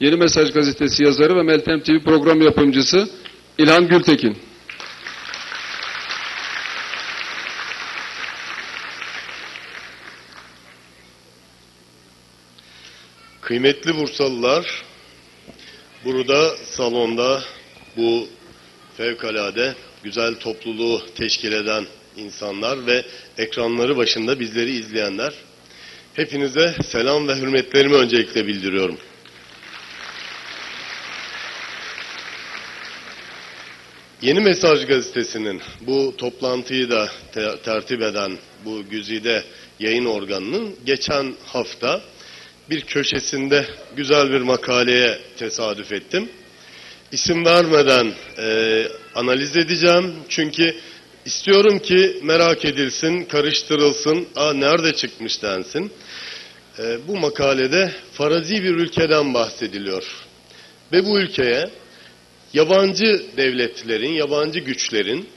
Yeni Mesaj Gazetesi yazarı ve Meltem TV program yapımcısı İlhan Gültekin. Kıymetli Bursalılar, burada salonda bu fevkalade güzel topluluğu teşkil eden insanlar ve ekranları başında bizleri izleyenler, hepinize selam ve hürmetlerimi öncelikle bildiriyorum. Yeni Mesaj Gazetesi'nin bu toplantıyı da te- tertip eden bu güzide yayın organının geçen hafta bir köşesinde güzel bir makaleye tesadüf ettim. İsim vermeden e, analiz edeceğim çünkü istiyorum ki merak edilsin, karıştırılsın, Aa, nerede çıkmış densin. E, bu makalede farazi bir ülkeden bahsediliyor. Ve bu ülkeye yabancı devletlerin, yabancı güçlerin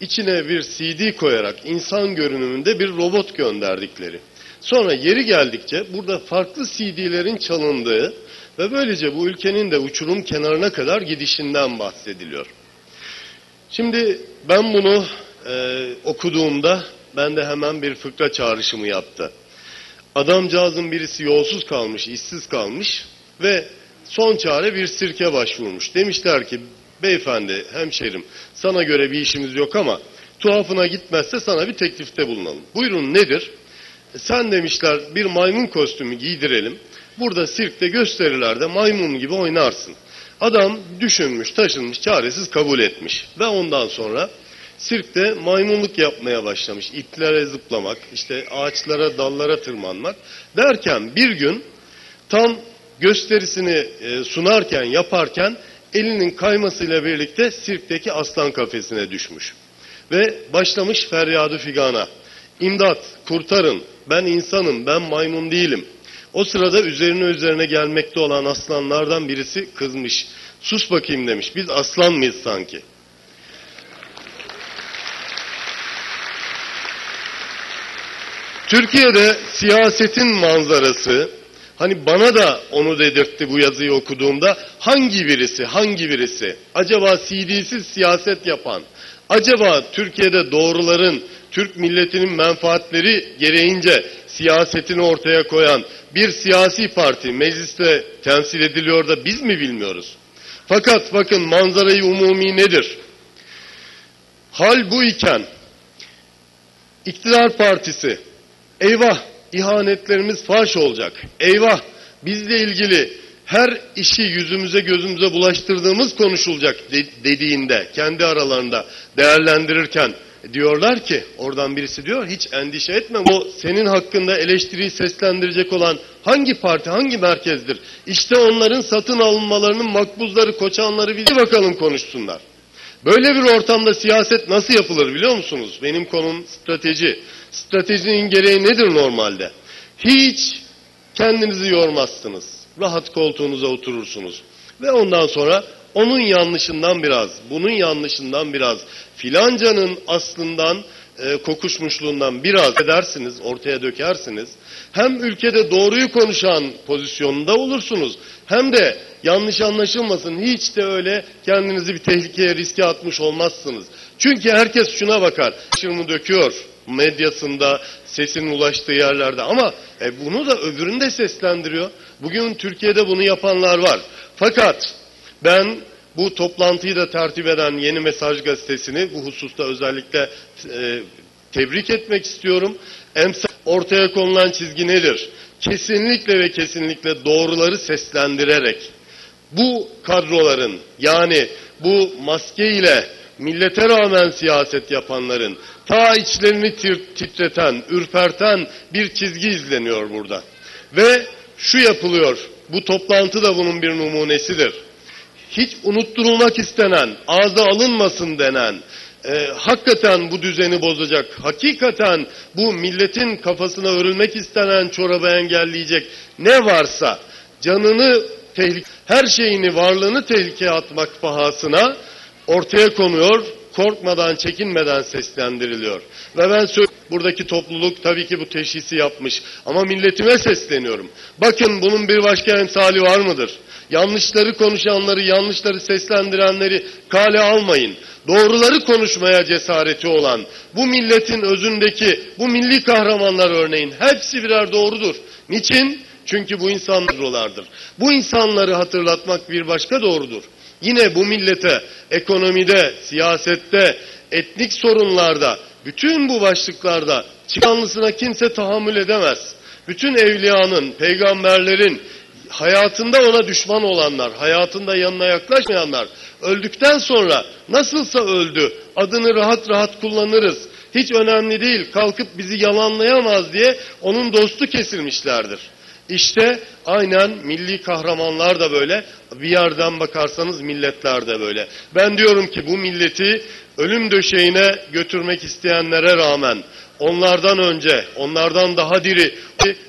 içine bir CD koyarak insan görünümünde bir robot gönderdikleri. Sonra yeri geldikçe burada farklı CD'lerin çalındığı ve böylece bu ülkenin de uçurum kenarına kadar gidişinden bahsediliyor. Şimdi ben bunu e, okuduğumda ben de hemen bir fıkra çağrışımı yaptı. Adamcağızın birisi yolsuz kalmış, işsiz kalmış ve son çare bir sirke başvurmuş. Demişler ki beyefendi, hemşerim sana göre bir işimiz yok ama tuhafına gitmezse sana bir teklifte bulunalım. Buyurun nedir? Sen demişler bir maymun kostümü giydirelim. Burada sirkte gösterilerde maymun gibi oynarsın. Adam düşünmüş, taşınmış, çaresiz kabul etmiş. Ve ondan sonra sirkte maymunluk yapmaya başlamış. İplere zıplamak, işte ağaçlara, dallara tırmanmak. Derken bir gün tam gösterisini e, sunarken, yaparken elinin kaymasıyla birlikte sirkteki aslan kafesine düşmüş. Ve başlamış feryadı figana. İmdat, kurtarın, ben insanım, ben maymun değilim. O sırada üzerine üzerine gelmekte olan aslanlardan birisi kızmış. Sus bakayım demiş, biz aslan mıyız sanki? Türkiye'de siyasetin manzarası, hani bana da onu dedirtti bu yazıyı okuduğumda, hangi birisi, hangi birisi, acaba CD'siz siyaset yapan, acaba Türkiye'de doğruların, Türk milletinin menfaatleri gereğince siyasetini ortaya koyan bir siyasi parti mecliste temsil ediliyor da biz mi bilmiyoruz? Fakat bakın manzarayı umumi nedir? Hal bu iken iktidar partisi eyvah ihanetlerimiz faş olacak. Eyvah bizle ilgili her işi yüzümüze gözümüze bulaştırdığımız konuşulacak de- dediğinde kendi aralarında değerlendirirken diyorlar ki oradan birisi diyor hiç endişe etme o senin hakkında eleştiriyi seslendirecek olan hangi parti hangi merkezdir? İşte onların satın alınmalarının makbuzları koçanları bir bakalım konuşsunlar. Böyle bir ortamda siyaset nasıl yapılır biliyor musunuz? Benim konum strateji. Stratejinin gereği nedir normalde? Hiç kendinizi yormazsınız. Rahat koltuğunuza oturursunuz. Ve ondan sonra onun yanlışından biraz, bunun yanlışından biraz, filancanın aslından, e, kokuşmuşluğundan biraz edersiniz, ortaya dökersiniz. Hem ülkede doğruyu konuşan pozisyonunda olursunuz, hem de yanlış anlaşılmasın hiç de öyle kendinizi bir tehlikeye, riske atmış olmazsınız. Çünkü herkes şuna bakar, şırmı döküyor medyasında, sesin ulaştığı yerlerde ama e, bunu da öbürünü de seslendiriyor. Bugün Türkiye'de bunu yapanlar var. Fakat ben bu toplantıyı da tertip eden Yeni Mesaj Gazetesi'ni bu hususta özellikle e, tebrik etmek istiyorum. Emsal ortaya konulan çizgi nedir? Kesinlikle ve kesinlikle doğruları seslendirerek bu kadroların yani bu maske ile millete rağmen siyaset yapanların ta içlerini titreten, ürperten bir çizgi izleniyor burada. Ve şu yapılıyor, bu toplantı da bunun bir numunesidir. Hiç unutturulmak istenen, ağza alınmasın denen, e, hakikaten bu düzeni bozacak, hakikaten bu milletin kafasına örülmek istenen çorabı engelleyecek ne varsa canını tehlike, her şeyini, varlığını tehlikeye atmak pahasına ortaya konuyor korkmadan, çekinmeden seslendiriliyor. Ve ben buradaki topluluk tabii ki bu teşhisi yapmış. Ama milletime sesleniyorum. Bakın bunun bir başka emsali var mıdır? Yanlışları konuşanları, yanlışları seslendirenleri kale almayın. Doğruları konuşmaya cesareti olan, bu milletin özündeki bu milli kahramanlar örneğin hepsi birer doğrudur. Niçin? Çünkü bu insanlardır. Bu insanları hatırlatmak bir başka doğrudur. Yine bu millete ekonomide, siyasette, etnik sorunlarda, bütün bu başlıklarda çıkanlısına kimse tahammül edemez. Bütün evliyanın, peygamberlerin, hayatında ona düşman olanlar, hayatında yanına yaklaşmayanlar, öldükten sonra nasılsa öldü, adını rahat rahat kullanırız, hiç önemli değil, kalkıp bizi yalanlayamaz diye onun dostu kesilmişlerdir. İşte aynen milli kahramanlar da böyle, bir yerden bakarsanız milletler de böyle. Ben diyorum ki bu milleti ölüm döşeğine götürmek isteyenlere rağmen onlardan önce, onlardan daha diri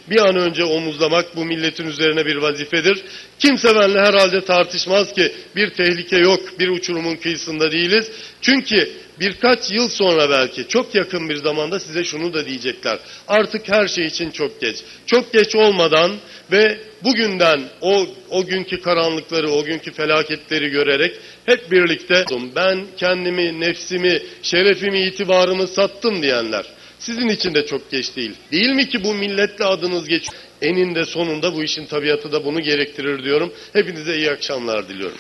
bir an önce omuzlamak bu milletin üzerine bir vazifedir. Kimse benimle herhalde tartışmaz ki bir tehlike yok, bir uçurumun kıyısında değiliz. Çünkü birkaç yıl sonra belki çok yakın bir zamanda size şunu da diyecekler. Artık her şey için çok geç. Çok geç olmadan ve bugünden o, o günkü karanlıkları, o günkü felaketleri görerek hep birlikte ben kendimi, nefsimi, şerefimi, itibarımı sattım diyenler. Sizin için de çok geç değil. Değil mi ki bu milletle adınız geç? Eninde sonunda bu işin tabiatı da bunu gerektirir diyorum. Hepinize iyi akşamlar diliyorum.